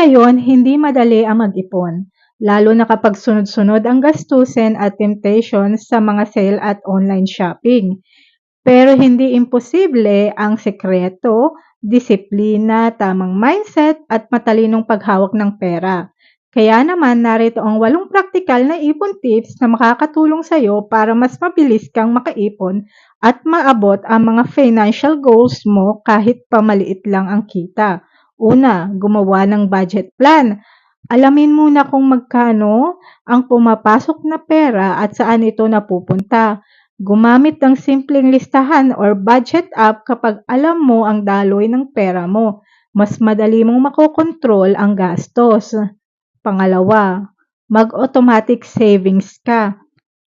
ngayon, hindi madali ang mag-ipon, lalo na kapag sunod-sunod ang gastusin at temptation sa mga sale at online shopping. Pero hindi imposible ang sekreto, disiplina, tamang mindset at matalinong paghawak ng pera. Kaya naman narito ang walong praktikal na ipon tips na makakatulong sa iyo para mas mabilis kang makaipon at maabot ang mga financial goals mo kahit pamaliit lang ang kita. Una, gumawa ng budget plan. Alamin muna kung magkano ang pumapasok na pera at saan ito napupunta. Gumamit ng simpleng listahan or budget app kapag alam mo ang daloy ng pera mo. Mas madali mong makokontrol ang gastos. Pangalawa, mag-automatic savings ka.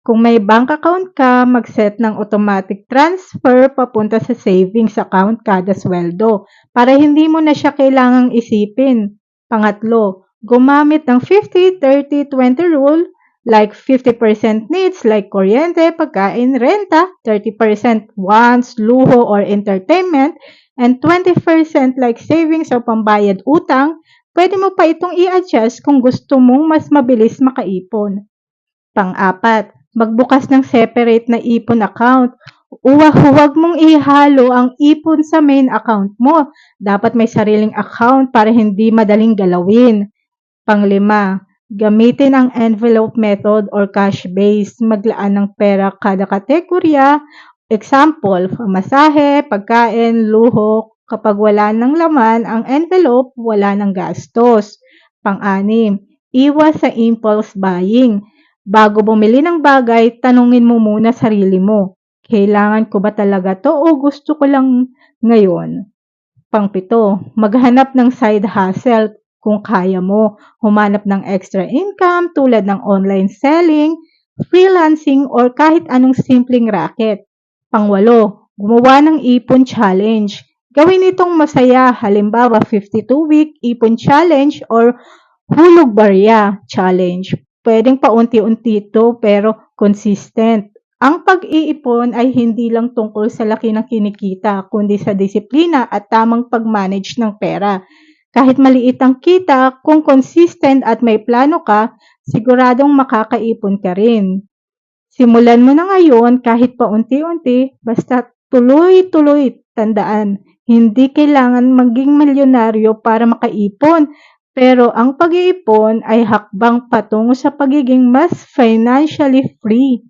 Kung may bank account ka, mag-set ng automatic transfer papunta sa savings account kada sweldo para hindi mo na siya kailangang isipin. Pangatlo, gumamit ng 50-30-20 rule like 50% needs like kuryente, pagkain, renta, 30% wants, luho, or entertainment, and 20% like savings o pambayad utang, Pwede mo pa itong i-adjust kung gusto mong mas mabilis makaipon. Pang-apat, magbukas ng separate na ipon account. Uwa, huwag mong ihalo ang ipon sa main account mo. Dapat may sariling account para hindi madaling galawin. Panglima, gamitin ang envelope method or cash base. Maglaan ng pera kada kategorya. Example, masahe, pagkain, luho, Kapag wala ng laman ang envelope, wala ng gastos. Pang-anim, iwas sa impulse buying. Bago bumili ng bagay, tanungin mo muna sarili mo. Kailangan ko ba talaga to o gusto ko lang ngayon? Pangpito, maghanap ng side hustle kung kaya mo. Humanap ng extra income tulad ng online selling, freelancing, or kahit anong simpleng racket. Pangwalo, gumawa ng ipon challenge. Gawin itong masaya, halimbawa 52-week ipon challenge or hulog barya challenge. Pwedeng paunti-unti ito pero consistent. Ang pag-iipon ay hindi lang tungkol sa laki ng kinikita, kundi sa disiplina at tamang pag-manage ng pera. Kahit maliit ang kita, kung consistent at may plano ka, siguradong makakaipon ka rin. Simulan mo na ngayon kahit paunti-unti, basta tuloy-tuloy, tandaan, hindi kailangan maging milyonaryo para makaipon, pero ang pag-iipon ay hakbang patungo sa pagiging mas financially free.